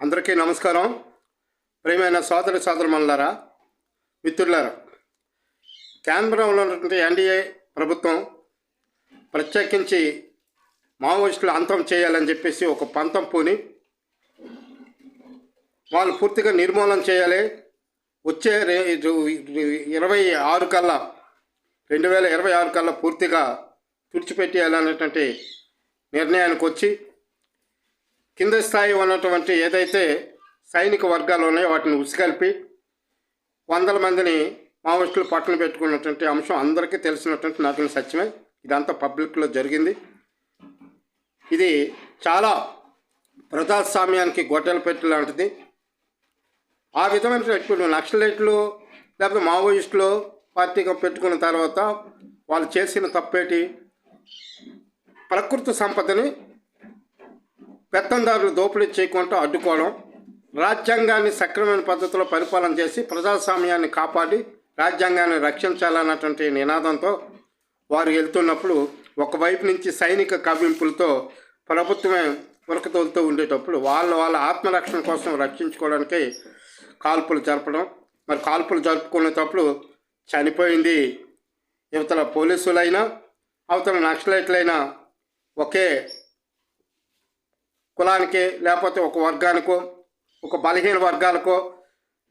అందరికీ నమస్కారం. ప్రియమైన సోదరి సోదరుమణులారా మిత్రులారా కేంద్రంలో ఉన్నటువంటి ఎన్డీఏ ప్రభుత్వం ప్రత్యేకించి మావోయిస్టులు అంతం చేయాలని చెప్పేసి ఒక పంతం పూని వాళ్ళు పూర్తిగా నిర్మూలన చేయాలి. వచ్చే రే- ఇరవై ఆరు కల్లా రెండు వేల ఇరవై ఆరు కల్లా పూర్తిగా తుడిచిపెట్టేయాలనేటువంటి నిర్ణయానికి వచ్చి కింద స్థాయి ఉన్నటువంటి ఏదైతే సైనిక వర్గాలు ఉన్నాయో వాటిని ఉసిగలిపి వందల మందిని మావోయిస్టులు పట్టణ పెట్టుకున్నటువంటి అంశం అందరికీ తెలిసినటువంటి నాకు సత్యమే. ఇదంతా పబ్లిక్లో జరిగింది. ఇది చాలా ప్రజాస్వామ్యానికి గొడ్డలు పెట్టి లాంటిది. ఆ విధమైన నక్సలైట్లు లేకపోతే మావోయిస్టులు పార్టీగా పెట్టుకున్న తర్వాత వాళ్ళు చేసిన తప్పేటి ప్రకృతి సంపదని పెత్తందారులు దోపిడీ చేయకుండా అడ్డుకోవడం రాజ్యాంగాన్ని సక్రమైన పద్ధతిలో పరిపాలన చేసి ప్రజాస్వామ్యాన్ని కాపాడి రాజ్యాంగాన్ని రక్షించాలన్నటువంటి నినాదంతో వారు వెళ్తున్నప్పుడు ఒకవైపు నుంచి సైనిక కవ్వింపులతో ప్రభుత్వమే ఉరకతోలుతూ ఉండేటప్పుడు వాళ్ళ వాళ్ళ ఆత్మరక్షణ కోసం రక్షించుకోవడానికి కాల్పులు జరపడం. మరి కాల్పులు జరుపుకునేటప్పుడు చనిపోయింది యువతల పోలీసులైనా అవతల నక్సలైట్లైనా ఒకే కులానికి లేకపోతే ఒక వర్గానికో ఒక బలహీన వర్గాలకో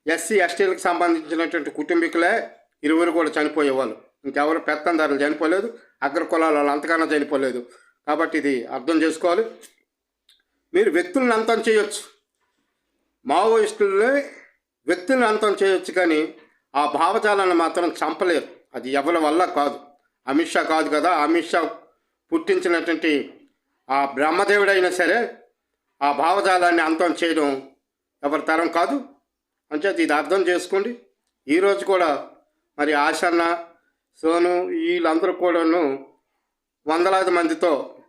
ఎస్సీ ఎస్టీలకు సంబంధించినటువంటి కుటుంబీకులే ఇరువురు కూడా చనిపోయేవాళ్ళు ఇంకెవరు పెత్తందారులు చనిపోలేదు అగ్ర కులాల వాళ్ళు అంతకన్నా చనిపోలేదు. కాబట్టి ఇది అర్థం చేసుకోవాలి. మీరు వ్యక్తులను అంతం చేయొచ్చు. మావోయిస్టులని వ్యక్తులను అంతం చేయొచ్చు కానీ ఆ భావజాలాన్ని మాత్రం చంపలేరు. అది ఎవరి వల్ల కాదు. అమిత్ షా కాదు కదా. అమిత్ షా పుట్టించినటువంటి ఆ బ్రహ్మదేవుడైనా సరే ఆ భావజాలాన్ని అంతం చేయడం ఎవరి తరం కాదు. అంచేది ఇది అర్థం చేసుకోండి. ఈరోజు కూడా మరి ఆశన్న సోను వీళ్ళందరూ కూడాను వందలాది మందితో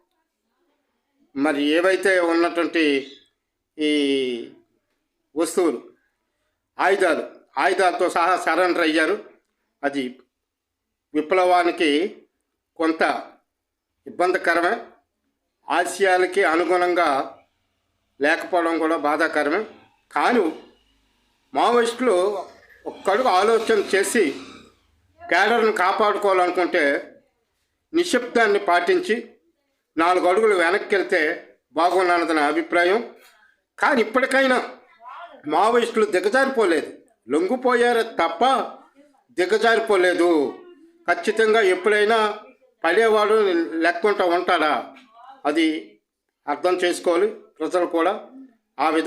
మరి ఏవైతే ఉన్నటువంటి ఈ వస్తువులు ఆయుధాలు ఆయుధాలతో సహా సరెండర్ అయ్యారు. అది విప్లవానికి కొంత ఇబ్బందికరమే. ఆశయాలకి అనుగుణంగా లేకపోవడం కూడా బాధాకరమే. కానీ మావోయిస్టులు ఒక్కడుగు ఆలోచన చేసి కేడర్ను కాపాడుకోవాలనుకుంటే నిశ్శబ్దాన్ని పాటించి నాలుగు అడుగులు వెనక్కి వెళ్తే బాగున్నది నా అభిప్రాయం. కానీ ఇప్పటికైనా మావోయిస్టులు దిగజారిపోలేదు. లొంగిపోయారే తప్ప దిగజారిపోలేదు. ఖచ్చితంగా ఎప్పుడైనా పడేవాడు లెక్కుంటా ఉంటాడా? అది అర్థం చేసుకోవాలి. ప్రజలు కూడా ఆ విధ